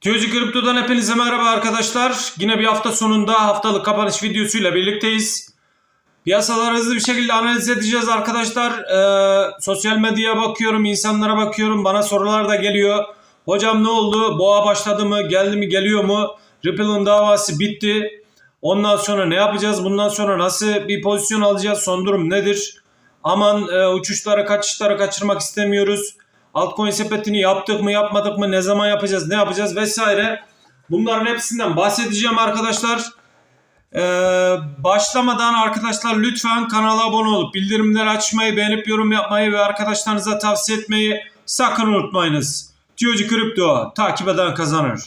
Tüyocu Kripto'dan hepinize merhaba arkadaşlar. Yine bir hafta sonunda haftalık kapanış videosuyla birlikteyiz. Piyasaları hızlı bir şekilde analiz edeceğiz arkadaşlar. Ee, sosyal medyaya bakıyorum, insanlara bakıyorum. Bana sorular da geliyor. Hocam ne oldu? Boğa başladı mı? Geldi mi? Geliyor mu? Ripple'ın davası bitti. Ondan sonra ne yapacağız? Bundan sonra nasıl bir pozisyon alacağız? Son durum nedir? Aman e, uçuşlara kaçışlara kaçırmak istemiyoruz. Altcoin sepetini yaptık mı yapmadık mı ne zaman yapacağız ne yapacağız vesaire. Bunların hepsinden bahsedeceğim arkadaşlar. Ee, başlamadan arkadaşlar lütfen kanala abone olup bildirimleri açmayı, beğenip yorum yapmayı ve arkadaşlarınıza tavsiye etmeyi sakın unutmayınız. Tüyocu Kripto takip eden kazanır.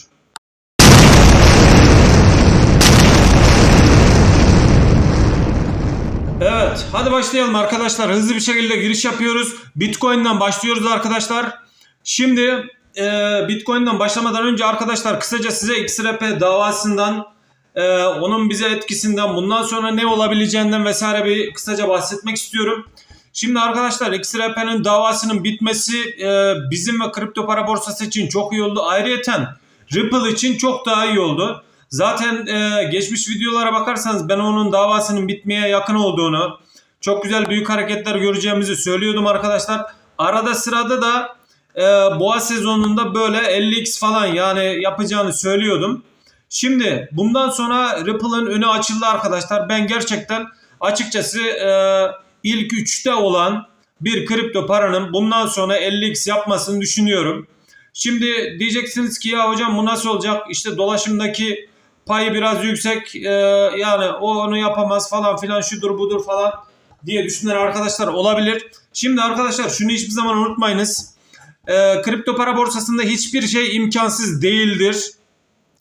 Evet hadi başlayalım arkadaşlar. Hızlı bir şekilde giriş yapıyoruz. Bitcoin'den başlıyoruz arkadaşlar. Şimdi e, Bitcoin'den başlamadan önce arkadaşlar kısaca size XRP davasından e, onun bize etkisinden bundan sonra ne olabileceğinden vesaire bir kısaca bahsetmek istiyorum. Şimdi arkadaşlar XRP'nin davasının bitmesi e, bizim ve kripto para borsası için çok iyi oldu. Ayrıyeten Ripple için çok daha iyi oldu. Zaten e, geçmiş videolara bakarsanız ben onun davasının bitmeye yakın olduğunu, çok güzel büyük hareketler göreceğimizi söylüyordum arkadaşlar. Arada sırada da e, boğa sezonunda böyle 50x falan yani yapacağını söylüyordum. Şimdi bundan sonra Ripple'ın önü açıldı arkadaşlar. Ben gerçekten açıkçası e, ilk 3'te olan bir kripto paranın bundan sonra 50x yapmasını düşünüyorum. Şimdi diyeceksiniz ki ya hocam bu nasıl olacak? İşte dolaşımdaki payı biraz yüksek e, yani o onu yapamaz falan filan şudur budur falan diye düşünen arkadaşlar olabilir. Şimdi arkadaşlar şunu hiçbir zaman unutmayınız. E, kripto para borsasında hiçbir şey imkansız değildir.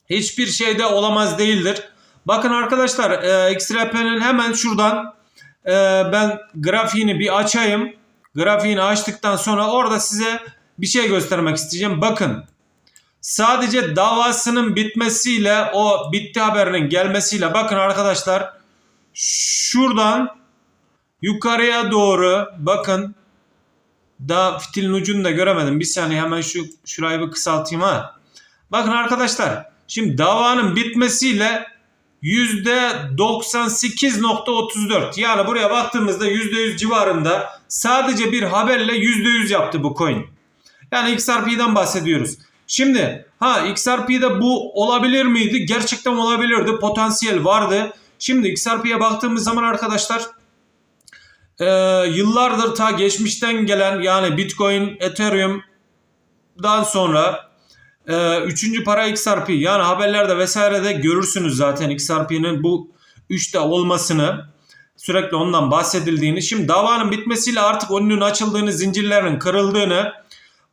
Hiçbir şey de olamaz değildir. Bakın arkadaşlar e, XRP'nin hemen şuradan e, ben grafiğini bir açayım. Grafiğini açtıktan sonra orada size bir şey göstermek isteyeceğim. Bakın sadece davasının bitmesiyle o bitti haberinin gelmesiyle bakın arkadaşlar şuradan yukarıya doğru bakın daha fitilin ucunu da göremedim. Bir saniye hemen şu şurayı bir kısaltayım ha. Bakın arkadaşlar şimdi davanın bitmesiyle %98.34 yani buraya baktığımızda %100 civarında sadece bir haberle %100 yaptı bu coin. Yani XRP'den bahsediyoruz. Şimdi ha XRP'de bu olabilir miydi? Gerçekten olabilirdi. Potansiyel vardı. Şimdi XRP'ye baktığımız zaman arkadaşlar e, yıllardır ta geçmişten gelen yani Bitcoin, Ethereum'dan sonra e, üçüncü para XRP yani haberlerde vesairede görürsünüz zaten XRP'nin bu üçte olmasını sürekli ondan bahsedildiğini. Şimdi davanın bitmesiyle artık onun açıldığını, zincirlerin kırıldığını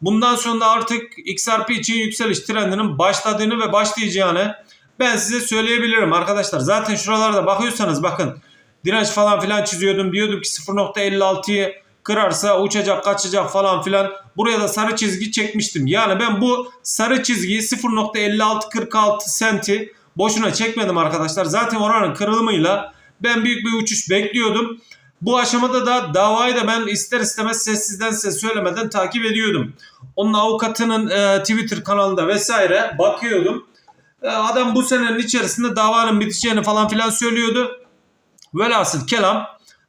Bundan sonra artık XRP için yükseliş trendinin başladığını ve başlayacağını ben size söyleyebilirim arkadaşlar. Zaten şuralarda bakıyorsanız bakın direnç falan filan çiziyordum. Diyordum ki 0.56'yı kırarsa uçacak kaçacak falan filan. Buraya da sarı çizgi çekmiştim. Yani ben bu sarı çizgiyi 0.5646 senti boşuna çekmedim arkadaşlar. Zaten oranın kırılımıyla ben büyük bir uçuş bekliyordum. Bu aşamada da davayı da ben ister istemez sessizden size söylemeden takip ediyordum. Onun avukatının e, Twitter kanalında vesaire bakıyordum. E, adam bu senenin içerisinde davanın biteceğini falan filan söylüyordu. Velhasıl kelam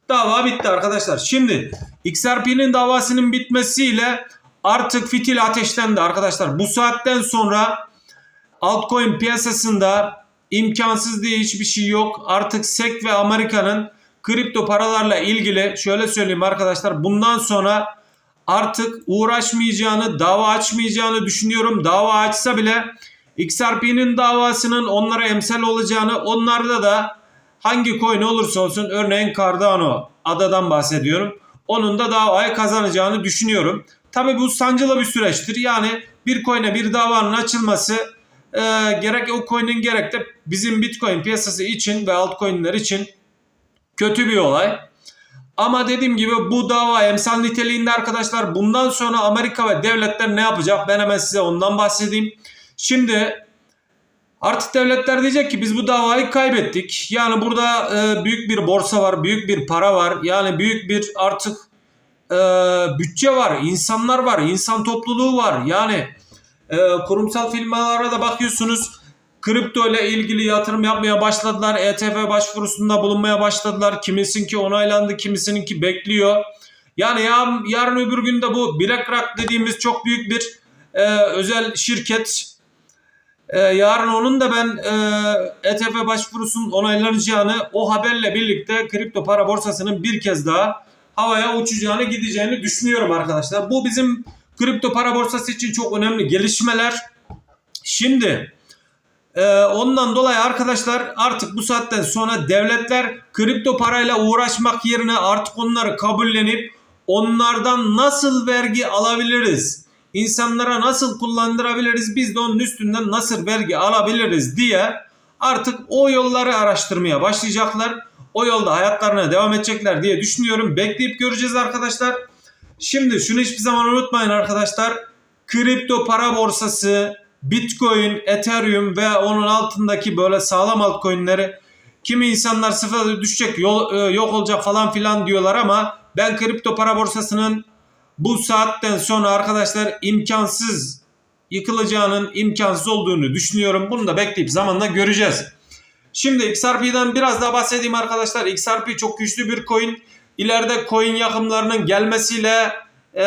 dava bitti arkadaşlar. Şimdi XRP'nin davasının bitmesiyle artık fitil ateşlendi arkadaşlar. Bu saatten sonra altcoin piyasasında imkansız diye hiçbir şey yok. Artık SEC ve Amerika'nın kripto paralarla ilgili şöyle söyleyeyim arkadaşlar bundan sonra artık uğraşmayacağını, dava açmayacağını düşünüyorum. Dava açsa bile XRP'nin davasının onlara emsal olacağını, onlarda da hangi coin olursa olsun örneğin Cardano adadan bahsediyorum. Onun da davayı kazanacağını düşünüyorum. Tabi bu sancılı bir süreçtir. Yani bir coin'e bir davanın açılması e, gerek o coin'in gerek de bizim Bitcoin piyasası için ve altcoin'ler için kötü bir olay. Ama dediğim gibi bu dava emsal niteliğinde arkadaşlar. Bundan sonra Amerika ve devletler ne yapacak? Ben hemen size ondan bahsedeyim. Şimdi artık devletler diyecek ki biz bu davayı kaybettik. Yani burada e, büyük bir borsa var, büyük bir para var. Yani büyük bir artık e, bütçe var, insanlar var, insan topluluğu var. Yani E, kurumsal firmalara da bakıyorsunuz. Kripto ile ilgili yatırım yapmaya başladılar. ETF başvurusunda bulunmaya başladılar. Kimisinki onaylandı, kimisininki bekliyor. Yani ya, yarın öbür günde bu BlackRock dediğimiz çok büyük bir e, özel şirket. E, yarın onun da ben e, ETF başvurusunun onaylanacağını o haberle birlikte kripto para borsasının bir kez daha havaya uçacağını gideceğini düşünüyorum arkadaşlar. Bu bizim kripto para borsası için çok önemli gelişmeler. Şimdi ee, ondan dolayı arkadaşlar artık bu saatten sonra devletler kripto parayla uğraşmak yerine artık onları kabullenip onlardan nasıl vergi alabiliriz? İnsanlara nasıl kullandırabiliriz? Biz de onun üstünden nasıl vergi alabiliriz diye artık o yolları araştırmaya başlayacaklar. O yolda hayatlarına devam edecekler diye düşünüyorum. Bekleyip göreceğiz arkadaşlar. Şimdi şunu hiçbir zaman unutmayın arkadaşlar. Kripto para borsası, Bitcoin, Ethereum ve onun altındaki böyle sağlam altcoin'leri kimi insanlar sıfıra düşecek, yol, e, yok olacak falan filan diyorlar ama ben kripto para borsasının bu saatten sonra arkadaşlar imkansız yıkılacağının imkansız olduğunu düşünüyorum. Bunu da bekleyip zamanla göreceğiz. Şimdi XRP'den biraz daha bahsedeyim arkadaşlar. XRP çok güçlü bir coin. İleride coin yakımlarının gelmesiyle e,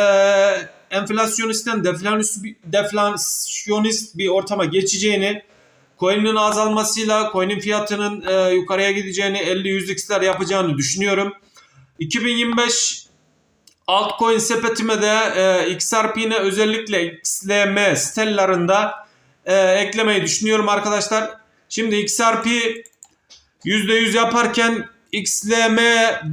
enflasyonistten deflasyonist, deflasyonist bir ortama geçeceğini, coin'in azalmasıyla coin'in fiyatının e, yukarıya gideceğini, 50-100x'ler yapacağını düşünüyorum. 2025 altcoin sepetime de e, XRP'ne özellikle XLM stellarında e, eklemeyi düşünüyorum arkadaşlar. Şimdi XRP %100 yaparken XLM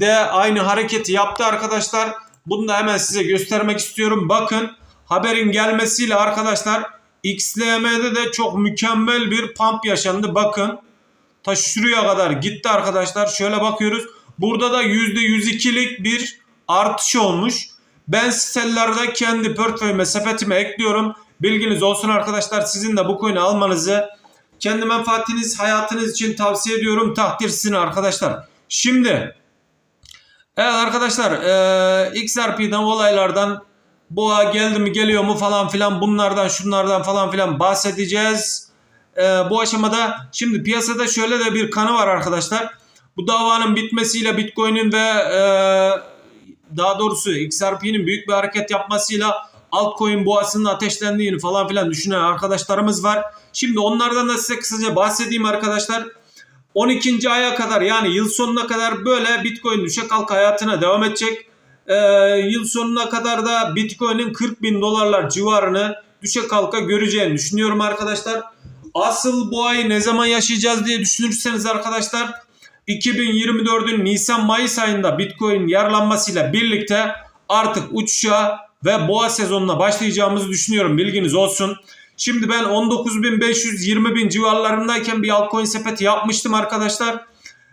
de aynı hareketi yaptı arkadaşlar. Bunu da hemen size göstermek istiyorum. Bakın haberin gelmesiyle arkadaşlar XLM'de de çok mükemmel bir pump yaşandı. Bakın ta şuraya kadar gitti arkadaşlar. Şöyle bakıyoruz. Burada da %102'lik bir artış olmuş. Ben sitelerde kendi portföyüme sepetime ekliyorum. Bilginiz olsun arkadaşlar. Sizin de bu coin'i almanızı kendi menfaatiniz, hayatınız için tavsiye ediyorum. Takdir sizin arkadaşlar. Şimdi Evet arkadaşlar e, XRP'den olaylardan boğa geldi mi geliyor mu falan filan bunlardan şunlardan falan filan bahsedeceğiz. E, bu aşamada şimdi piyasada şöyle de bir kanı var arkadaşlar. Bu davanın bitmesiyle Bitcoin'in ve e, daha doğrusu XRP'nin büyük bir hareket yapmasıyla altcoin boğasının ateşlendiğini falan filan düşünen arkadaşlarımız var. Şimdi onlardan da size kısaca bahsedeyim arkadaşlar. 12. aya kadar yani yıl sonuna kadar böyle Bitcoin düşe kalk hayatına devam edecek. Ee, yıl sonuna kadar da Bitcoin'in 40 bin dolarlar civarını düşe kalka göreceğini düşünüyorum arkadaşlar. Asıl bu ayı ne zaman yaşayacağız diye düşünürseniz arkadaşlar 2024'ün Nisan-Mayıs ayında Bitcoin yarlanmasıyla birlikte artık uçuşa ve boğa sezonuna başlayacağımızı düşünüyorum. Bilginiz olsun. Şimdi ben 19.500 bin civarlarındayken bir altcoin sepeti yapmıştım arkadaşlar.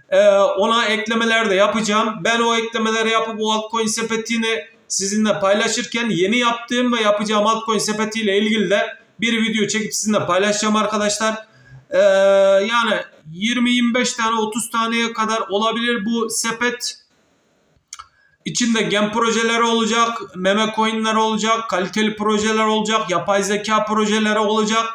Ee, ona eklemeler de yapacağım. Ben o eklemeleri yapıp o altcoin sepetini sizinle paylaşırken yeni yaptığım ve yapacağım altcoin sepetiyle ilgili de bir video çekip sizinle paylaşacağım arkadaşlar. Ee, yani 20-25 tane 30 taneye kadar olabilir bu sepet. İçinde gen projeleri olacak, meme coinler olacak, kaliteli projeler olacak, yapay zeka projeleri olacak.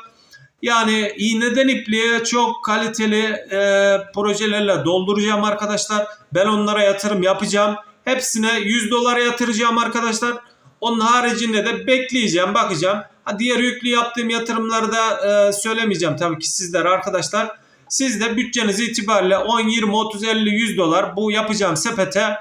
Yani iğneden ipliğe çok kaliteli e, projelerle dolduracağım arkadaşlar. Ben onlara yatırım yapacağım. Hepsine 100 dolara yatıracağım arkadaşlar. Onun haricinde de bekleyeceğim, bakacağım. Ha, diğer yüklü yaptığım yatırımları da e, söylemeyeceğim tabii ki sizlere arkadaşlar. Siz de bütçeniz itibariyle 10, 20, 30, 50, 100 dolar bu yapacağım sepete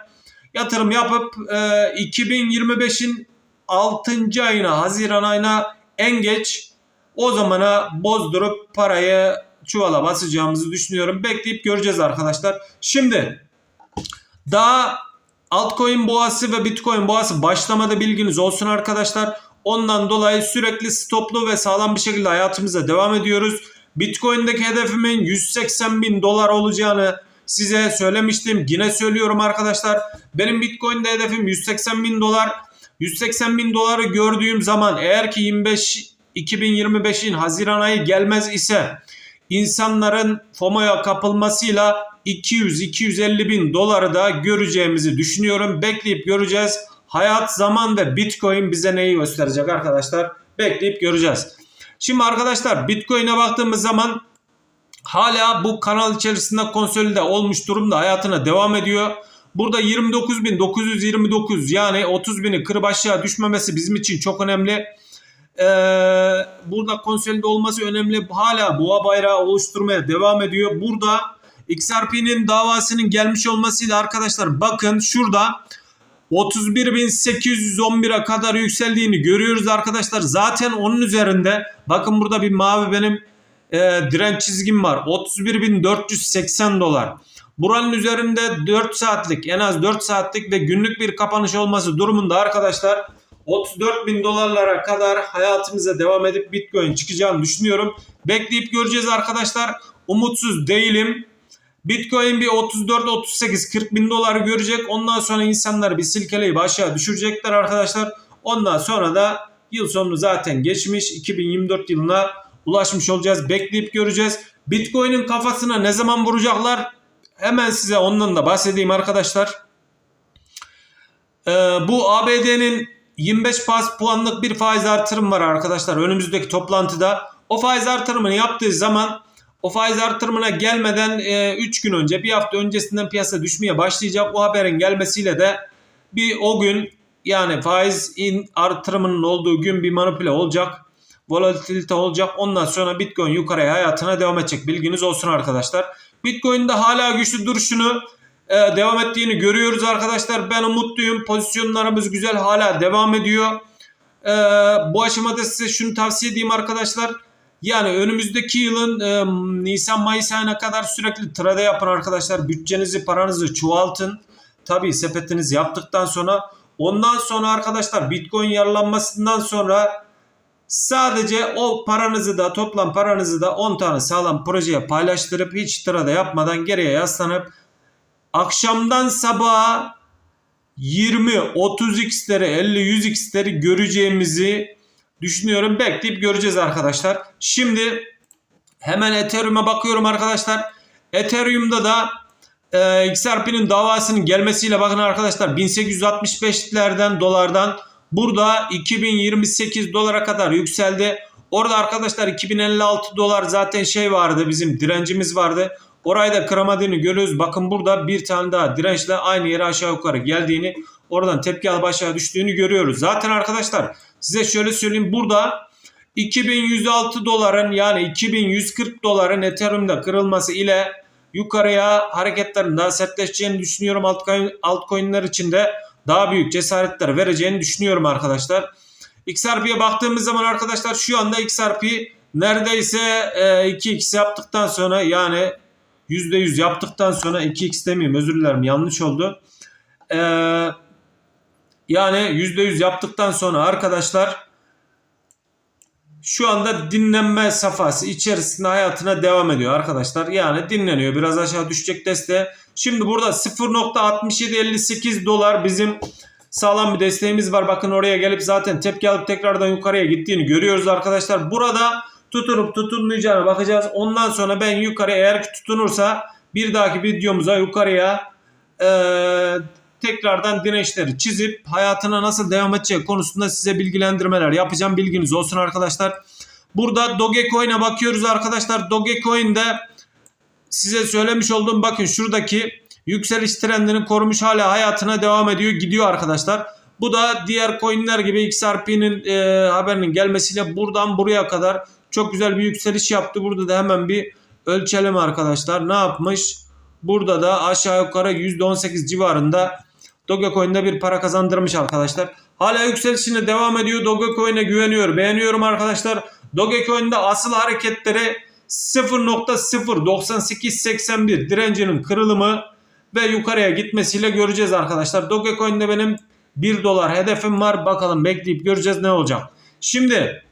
yatırım yapıp e, 2025'in 6. ayına, Haziran ayına en geç o zamana bozdurup parayı çuvala basacağımızı düşünüyorum. Bekleyip göreceğiz arkadaşlar. Şimdi daha altcoin boğası ve bitcoin boğası başlamadı bilginiz olsun arkadaşlar. Ondan dolayı sürekli stoplu ve sağlam bir şekilde hayatımıza devam ediyoruz. Bitcoin'deki hedefimin 180 bin dolar olacağını size söylemiştim. Yine söylüyorum arkadaşlar. Benim Bitcoin'de hedefim 180 bin dolar. 180 bin doları gördüğüm zaman eğer ki 25 2025'in Haziran ayı gelmez ise insanların FOMO'ya kapılmasıyla 200-250 bin doları da göreceğimizi düşünüyorum. Bekleyip göreceğiz. Hayat, zaman ve Bitcoin bize neyi gösterecek arkadaşlar? Bekleyip göreceğiz. Şimdi arkadaşlar Bitcoin'e baktığımız zaman hala bu kanal içerisinde konsolide olmuş durumda hayatına devam ediyor. Burada 29.929 yani 30.000'i kırıp aşağı düşmemesi bizim için çok önemli. Ee, burada konsolide olması önemli. Hala boğa bayrağı oluşturmaya devam ediyor. Burada XRP'nin davasının gelmiş olmasıyla arkadaşlar bakın şurada 31.811'e kadar yükseldiğini görüyoruz arkadaşlar. Zaten onun üzerinde bakın burada bir mavi benim e, direnç çizgim var. 31.480 dolar. Buranın üzerinde 4 saatlik en az 4 saatlik ve günlük bir kapanış olması durumunda arkadaşlar 34 bin dolarlara kadar hayatımıza devam edip Bitcoin çıkacağını düşünüyorum. Bekleyip göreceğiz arkadaşlar. Umutsuz değilim. Bitcoin bir 34, 38, 40 bin doları görecek. Ondan sonra insanlar bir silkeleyip aşağı düşürecekler arkadaşlar. Ondan sonra da yıl sonunu zaten geçmiş. 2024 yılına ulaşmış olacağız. Bekleyip göreceğiz. Bitcoin'in kafasına ne zaman vuracaklar? Hemen size ondan da bahsedeyim arkadaşlar. Ee, bu ABD'nin 25 bas puanlık bir faiz artırım var arkadaşlar önümüzdeki toplantıda. O faiz artırımını yaptığı zaman o faiz artırımına gelmeden 3 gün önce bir hafta öncesinden piyasa düşmeye başlayacak. O haberin gelmesiyle de bir o gün yani faiz in artırımının olduğu gün bir manipüle olacak. Volatilite olacak. Ondan sonra Bitcoin yukarıya hayatına devam edecek. Bilginiz olsun arkadaşlar. Bitcoin'de hala güçlü duruşunu e, devam ettiğini görüyoruz arkadaşlar. Ben umutluyum. Pozisyonlarımız güzel hala devam ediyor. E, bu aşamada size şunu tavsiye edeyim arkadaşlar. Yani önümüzdeki yılın e, Nisan-Mayıs ayına kadar sürekli trade yapın arkadaşlar. Bütçenizi, paranızı çoğaltın. Tabii sepetinizi yaptıktan sonra ondan sonra arkadaşlar Bitcoin yararlanmasından sonra sadece o paranızı da toplam paranızı da 10 tane sağlam projeye paylaştırıp hiç trade yapmadan geriye yaslanıp akşamdan sabaha 20, 30x'leri, 50, 100x'leri göreceğimizi düşünüyorum. Bekleyip göreceğiz arkadaşlar. Şimdi hemen Ethereum'a bakıyorum arkadaşlar. Ethereum'da da e, XRP'nin davasının gelmesiyle bakın arkadaşlar 1865'lerden dolardan burada 2028 dolara kadar yükseldi. Orada arkadaşlar 2056 dolar zaten şey vardı bizim direncimiz vardı. Orayı da kıramadığını görüyoruz. Bakın burada bir tane daha dirençle aynı yere aşağı yukarı geldiğini oradan tepki alıp aşağı düştüğünü görüyoruz. Zaten arkadaşlar size şöyle söyleyeyim burada 2106 doların yani 2140 doların Ethereum'da kırılması ile yukarıya hareketlerin daha sertleşeceğini düşünüyorum. Altcoin, altcoin'ler için de daha büyük cesaretler vereceğini düşünüyorum arkadaşlar. XRP'ye baktığımız zaman arkadaşlar şu anda XRP neredeyse e, 2x yaptıktan sonra yani %100 yaptıktan sonra 2x demeyeyim özür dilerim yanlış oldu. Ee, yani %100 yaptıktan sonra arkadaşlar şu anda dinlenme safhası içerisinde hayatına devam ediyor arkadaşlar. Yani dinleniyor. Biraz aşağı düşecek desteğe. Şimdi burada 0.6758 dolar bizim sağlam bir desteğimiz var. Bakın oraya gelip zaten tepki alıp tekrardan yukarıya gittiğini görüyoruz arkadaşlar. Burada tutunup tutunmayacağına bakacağız. Ondan sonra ben yukarı eğer ki tutunursa bir dahaki videomuza yukarıya e, tekrardan dirençleri çizip hayatına nasıl devam edeceği konusunda size bilgilendirmeler yapacağım. Bilginiz olsun arkadaşlar. Burada Dogecoin'e bakıyoruz arkadaşlar. Dogecoin'de size söylemiş olduğum bakın şuradaki yükseliş trendini korumuş hala hayatına devam ediyor. Gidiyor arkadaşlar. Bu da diğer coinler gibi XRP'nin e, haberinin gelmesiyle buradan buraya kadar çok güzel bir yükseliş yaptı. Burada da hemen bir ölçelim arkadaşlar. Ne yapmış? Burada da aşağı yukarı %18 civarında Dogecoin'de bir para kazandırmış arkadaşlar. Hala yükselişine devam ediyor. Dogecoin'e güveniyor. Beğeniyorum arkadaşlar. Dogecoin'de asıl hareketleri 0.09881 direncinin kırılımı ve yukarıya gitmesiyle göreceğiz arkadaşlar. Dogecoin'de benim 1 dolar hedefim var. Bakalım bekleyip göreceğiz ne olacak. Şimdi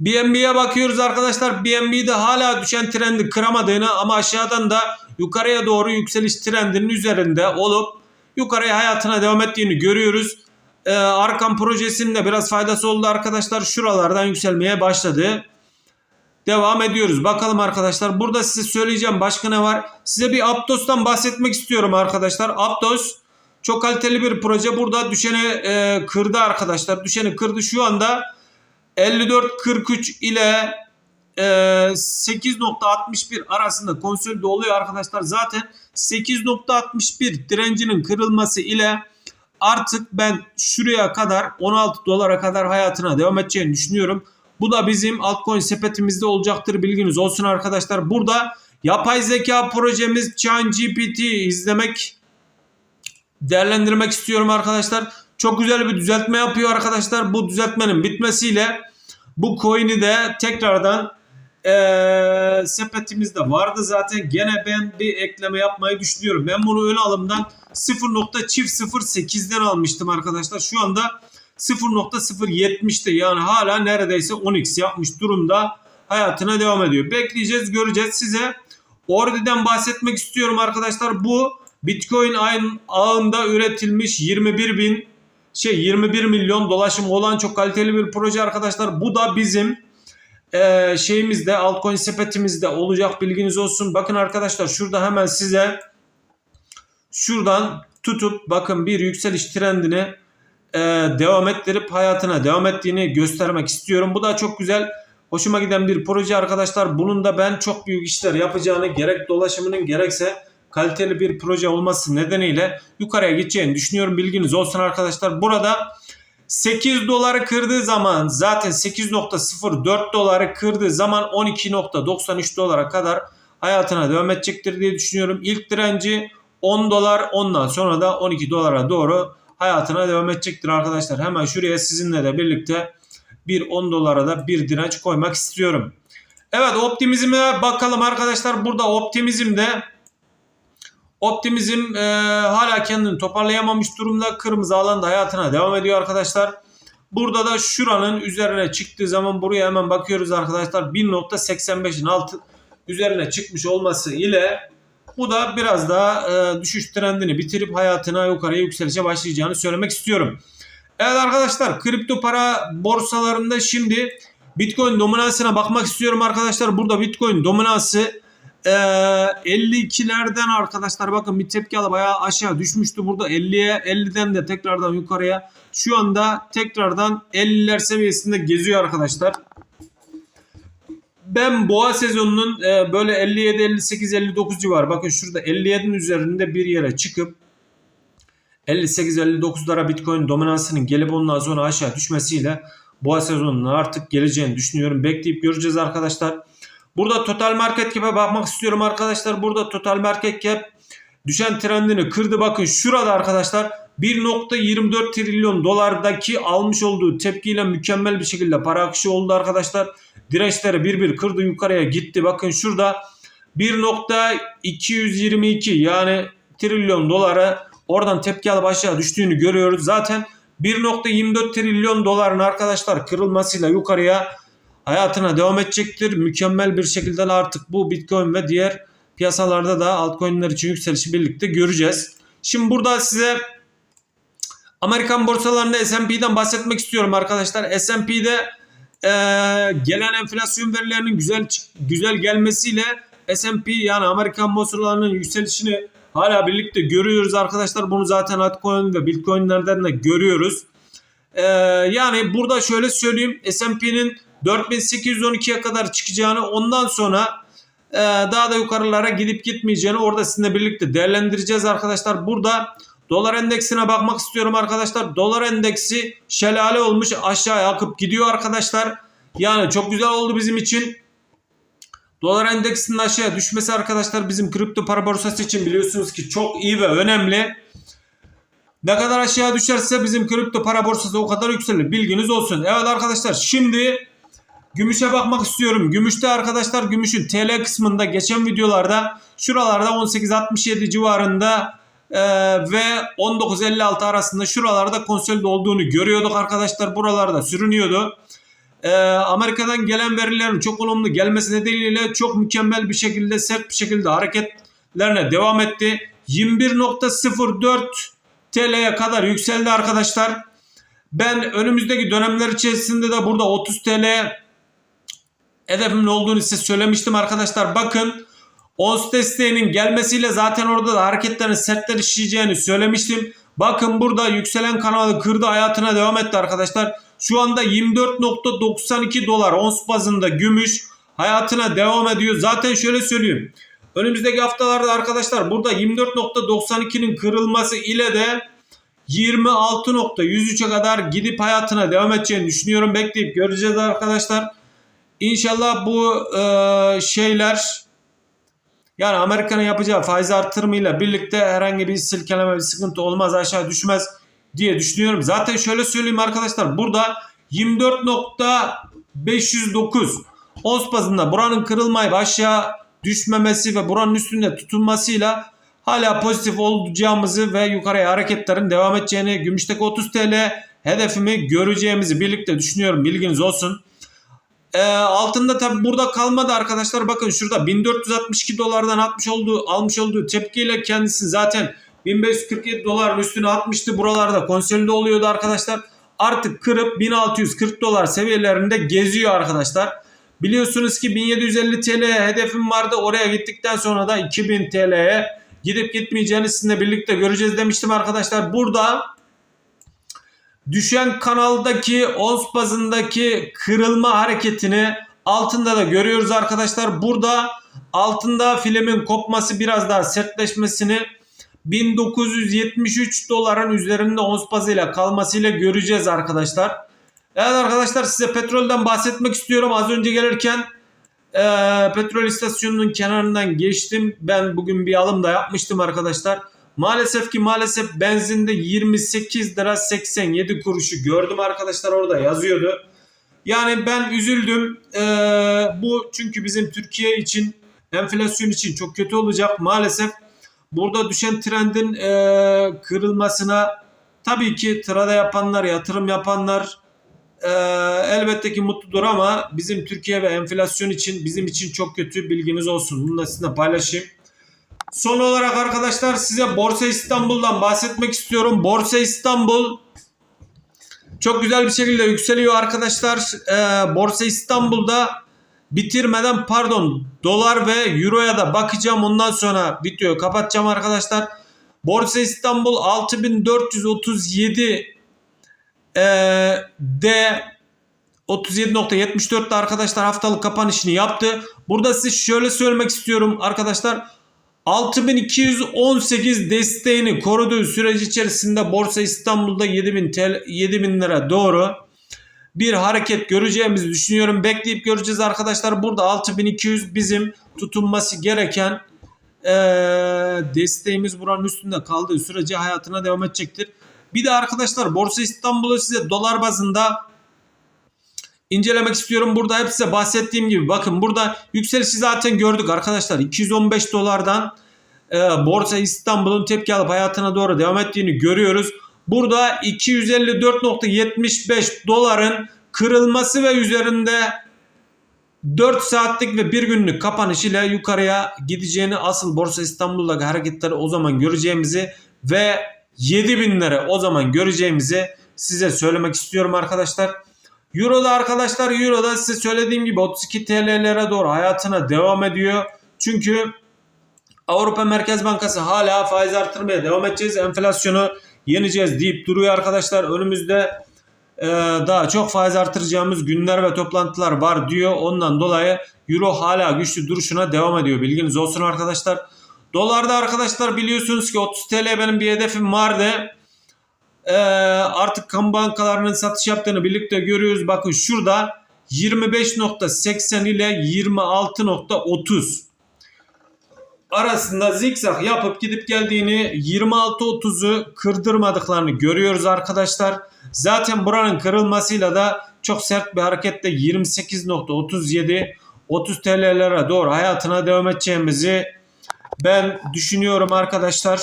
BNB'ye bakıyoruz arkadaşlar. BNB'de hala düşen trendi kıramadığını ama aşağıdan da yukarıya doğru yükseliş trendinin üzerinde olup yukarıya hayatına devam ettiğini görüyoruz. Ee, Arkan projesinde biraz faydası oldu arkadaşlar. Şuralardan yükselmeye başladı. Devam ediyoruz. Bakalım arkadaşlar. Burada size söyleyeceğim başka ne var? Size bir Aptos'tan bahsetmek istiyorum arkadaşlar. Aptos çok kaliteli bir proje. Burada düşeni e, kırdı arkadaşlar. Düşeni kırdı şu anda 54.43 ile e, 8.61 arasında konsolide oluyor arkadaşlar. Zaten 8.61 direncinin kırılması ile artık ben şuraya kadar 16 dolara kadar hayatına devam edeceğini düşünüyorum. Bu da bizim altcoin sepetimizde olacaktır bilginiz olsun arkadaşlar. Burada yapay zeka projemiz ChatGPT izlemek değerlendirmek istiyorum arkadaşlar. Çok güzel bir düzeltme yapıyor arkadaşlar. Bu düzeltmenin bitmesiyle bu coin'i de tekrardan eee sepetimizde vardı zaten. Gene ben bir ekleme yapmayı düşünüyorum. Ben bunu ön alımdan 0.08'den almıştım arkadaşlar. Şu anda 0.070'te yani hala neredeyse 10x yapmış durumda hayatına devam ediyor. Bekleyeceğiz göreceğiz size. Ordi'den bahsetmek istiyorum arkadaşlar. Bu Bitcoin ağında üretilmiş 21 bin şey 21 milyon dolaşım olan çok kaliteli bir proje arkadaşlar. Bu da bizim e, şeyimizde altcoin sepetimizde olacak bilginiz olsun. Bakın arkadaşlar şurada hemen size şuradan tutup bakın bir yükseliş trendini e, devam ettirip hayatına devam ettiğini göstermek istiyorum. Bu da çok güzel hoşuma giden bir proje arkadaşlar. Bunun da ben çok büyük işler yapacağını gerek dolaşımının gerekse kaliteli bir proje olması nedeniyle yukarıya gideceğini düşünüyorum. Bilginiz olsun arkadaşlar. Burada 8 doları kırdığı zaman zaten 8.04 doları kırdığı zaman 12.93 dolara kadar hayatına devam edecektir diye düşünüyorum. İlk direnci 10 dolar ondan sonra da 12 dolara doğru hayatına devam edecektir arkadaşlar. Hemen şuraya sizinle de birlikte bir 10 dolara da bir direnç koymak istiyorum. Evet optimizme bakalım arkadaşlar. Burada optimizmde Optimizm e, hala kendini toparlayamamış durumda. Kırmızı alanda hayatına devam ediyor arkadaşlar. Burada da şuranın üzerine çıktığı zaman buraya hemen bakıyoruz arkadaşlar. 1.85'in altı üzerine çıkmış olması ile bu da biraz daha e, düşüş trendini bitirip hayatına yukarıya yükselişe başlayacağını söylemek istiyorum. Evet arkadaşlar kripto para borsalarında şimdi Bitcoin dominansına bakmak istiyorum arkadaşlar. Burada Bitcoin dominansı ee, 52'lerden arkadaşlar bakın bir tepki alıp bayağı aşağı düşmüştü burada 50'ye 50'den de tekrardan yukarıya şu anda tekrardan 50'ler seviyesinde geziyor arkadaşlar. Ben boğa sezonunun e, böyle 57 58 59 civarı bakın şurada 57'nin üzerinde bir yere çıkıp 58-59'lara Bitcoin dominansının gelip ondan sonra aşağı düşmesiyle boğa sezonunun artık geleceğini düşünüyorum. Bekleyip göreceğiz arkadaşlar. Burada total market cap'e bakmak istiyorum arkadaşlar. Burada total market cap düşen trendini kırdı. Bakın şurada arkadaşlar 1.24 trilyon dolardaki almış olduğu tepkiyle mükemmel bir şekilde para akışı oldu arkadaşlar. Dirençleri bir bir kırdı yukarıya gitti. Bakın şurada 1.222 yani trilyon doları oradan tepki alıp aşağı düştüğünü görüyoruz. Zaten 1.24 trilyon doların arkadaşlar kırılmasıyla yukarıya hayatına devam edecektir. Mükemmel bir şekilde artık bu Bitcoin ve diğer piyasalarda da altcoin'ler için yükselişi birlikte göreceğiz. Şimdi burada size Amerikan borsalarında S&P'den bahsetmek istiyorum arkadaşlar. S&P'de e, gelen enflasyon verilerinin güzel güzel gelmesiyle S&P yani Amerikan borsalarının yükselişini hala birlikte görüyoruz arkadaşlar. Bunu zaten altcoin ve bitcoinlerden de görüyoruz. E, yani burada şöyle söyleyeyim S&P'nin 4812'ye kadar çıkacağını ondan sonra e, daha da yukarılara gidip gitmeyeceğini orada sizinle birlikte değerlendireceğiz arkadaşlar. Burada dolar endeksine bakmak istiyorum arkadaşlar. Dolar endeksi şelale olmuş aşağıya akıp gidiyor arkadaşlar. Yani çok güzel oldu bizim için. Dolar endeksinin aşağıya düşmesi arkadaşlar bizim kripto para borsası için biliyorsunuz ki çok iyi ve önemli. Ne kadar aşağı düşerse bizim kripto para borsası o kadar yükselir. Bilginiz olsun. Evet arkadaşlar şimdi Gümüşe bakmak istiyorum. Gümüşte arkadaşlar gümüşün TL kısmında geçen videolarda şuralarda 18.67 civarında e, ve 19.56 arasında şuralarda konsolide olduğunu görüyorduk arkadaşlar. Buralarda sürünüyordu. E, Amerika'dan gelen verilerin çok olumlu gelmesi nedeniyle çok mükemmel bir şekilde sert bir şekilde hareketlerine devam etti. 21.04 TL'ye kadar yükseldi arkadaşlar. Ben önümüzdeki dönemler içerisinde de burada 30 TL hedefimin olduğunu size söylemiştim arkadaşlar. Bakın ons desteğinin gelmesiyle zaten orada da hareketlerin sertler işleyeceğini söylemiştim. Bakın burada yükselen kanalı kırdı hayatına devam etti arkadaşlar. Şu anda 24.92 dolar ons bazında gümüş hayatına devam ediyor. Zaten şöyle söyleyeyim. Önümüzdeki haftalarda arkadaşlar burada 24.92'nin kırılması ile de 26.103'e kadar gidip hayatına devam edeceğini düşünüyorum. Bekleyip göreceğiz arkadaşlar. İnşallah bu e, şeyler yani Amerika'nın yapacağı faiz artırımıyla birlikte herhangi bir silkeleme bir sıkıntı olmaz aşağı düşmez diye düşünüyorum. Zaten şöyle söyleyeyim arkadaşlar burada 24.509 ons bazında buranın kırılmayıp aşağı düşmemesi ve buranın üstünde tutulmasıyla hala pozitif olacağımızı ve yukarıya hareketlerin devam edeceğini gümüşteki 30 TL hedefimi göreceğimizi birlikte düşünüyorum bilginiz olsun. Ee, altında tabi burada kalmadı arkadaşlar. Bakın şurada 1462 dolardan atmış olduğu, almış olduğu tepkiyle kendisi zaten 1547 doların üstüne atmıştı. Buralarda konsolide oluyordu arkadaşlar. Artık kırıp 1640 dolar seviyelerinde geziyor arkadaşlar. Biliyorsunuz ki 1750 TL hedefim vardı. Oraya gittikten sonra da 2000 TL'ye gidip gitmeyeceğini sizinle birlikte göreceğiz demiştim arkadaşlar. Burada düşen kanaldaki ons bazındaki kırılma hareketini altında da görüyoruz arkadaşlar. Burada altında filmin kopması biraz daha sertleşmesini 1973 doların üzerinde ons bazıyla kalmasıyla göreceğiz arkadaşlar. Evet arkadaşlar size petrolden bahsetmek istiyorum. Az önce gelirken e, petrol istasyonunun kenarından geçtim. Ben bugün bir alım da yapmıştım arkadaşlar. Maalesef ki maalesef benzinde 28 lira 87 kuruşu gördüm arkadaşlar orada yazıyordu. Yani ben üzüldüm. Ee, bu çünkü bizim Türkiye için enflasyon için çok kötü olacak. Maalesef burada düşen trendin e, kırılmasına tabii ki trada yapanlar, yatırım yapanlar e, elbette ki mutludur ama bizim Türkiye ve enflasyon için bizim için çok kötü bilginiz olsun. Bunu da sizinle paylaşayım. Son olarak arkadaşlar size Borsa İstanbul'dan bahsetmek istiyorum. Borsa İstanbul çok güzel bir şekilde yükseliyor arkadaşlar. Ee, Borsa İstanbul'da bitirmeden pardon dolar ve euroya da bakacağım. Ondan sonra videoyu kapatacağım arkadaşlar. Borsa İstanbul 6437 e, de 37.74'te arkadaşlar haftalık kapanışını yaptı. Burada size şöyle söylemek istiyorum arkadaşlar. 6218 desteğini koruduğu süreç içerisinde Borsa İstanbul'da 7000 TL, 7000 lira doğru bir hareket göreceğimizi düşünüyorum. Bekleyip göreceğiz arkadaşlar. Burada 6200 bizim tutunması gereken ee, desteğimiz buranın üstünde kaldığı sürece hayatına devam edecektir. Bir de arkadaşlar Borsa İstanbul'u size dolar bazında incelemek istiyorum. Burada hep size bahsettiğim gibi bakın burada yükselişi zaten gördük arkadaşlar. 215 dolardan e, Borsa İstanbul'un tepki alıp hayatına doğru devam ettiğini görüyoruz. Burada 254.75 doların kırılması ve üzerinde 4 saatlik ve 1 günlük kapanış ile yukarıya gideceğini asıl Borsa İstanbul'daki hareketleri o zaman göreceğimizi ve 7000'lere o zaman göreceğimizi size söylemek istiyorum arkadaşlar. Euro'da arkadaşlar Euro'da size söylediğim gibi 32 TL'lere doğru hayatına devam ediyor. Çünkü Avrupa Merkez Bankası hala faiz artırmaya devam edeceğiz. Enflasyonu yeneceğiz deyip duruyor arkadaşlar. Önümüzde e, daha çok faiz artıracağımız günler ve toplantılar var diyor. Ondan dolayı Euro hala güçlü duruşuna devam ediyor. Bilginiz olsun arkadaşlar. Dolarda arkadaşlar biliyorsunuz ki 30 TL benim bir hedefim vardı. Ee, artık kamu bankalarının satış yaptığını birlikte görüyoruz. Bakın şurada 25.80 ile 26.30 arasında zikzak yapıp gidip geldiğini 26.30'u kırdırmadıklarını görüyoruz arkadaşlar. Zaten buranın kırılmasıyla da çok sert bir hareketle 28.37 30 TL'lere doğru hayatına devam edeceğimizi ben düşünüyorum arkadaşlar.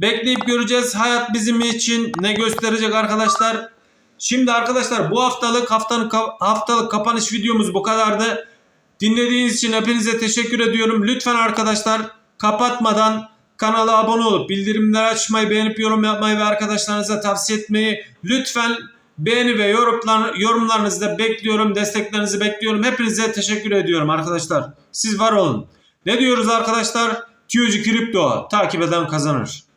Bekleyip göreceğiz. Hayat bizim için ne gösterecek arkadaşlar. Şimdi arkadaşlar bu haftalık haftanın haftalık kapanış videomuz bu kadardı. Dinlediğiniz için hepinize teşekkür ediyorum. Lütfen arkadaşlar kapatmadan kanala abone olup bildirimleri açmayı, beğenip yorum yapmayı ve arkadaşlarınıza tavsiye etmeyi lütfen beğeni ve yorumlar, yorumlarınızı da bekliyorum. Desteklerinizi bekliyorum. Hepinize teşekkür ediyorum arkadaşlar. Siz var olun. Ne diyoruz arkadaşlar? Tüyücü Kripto takip eden kazanır.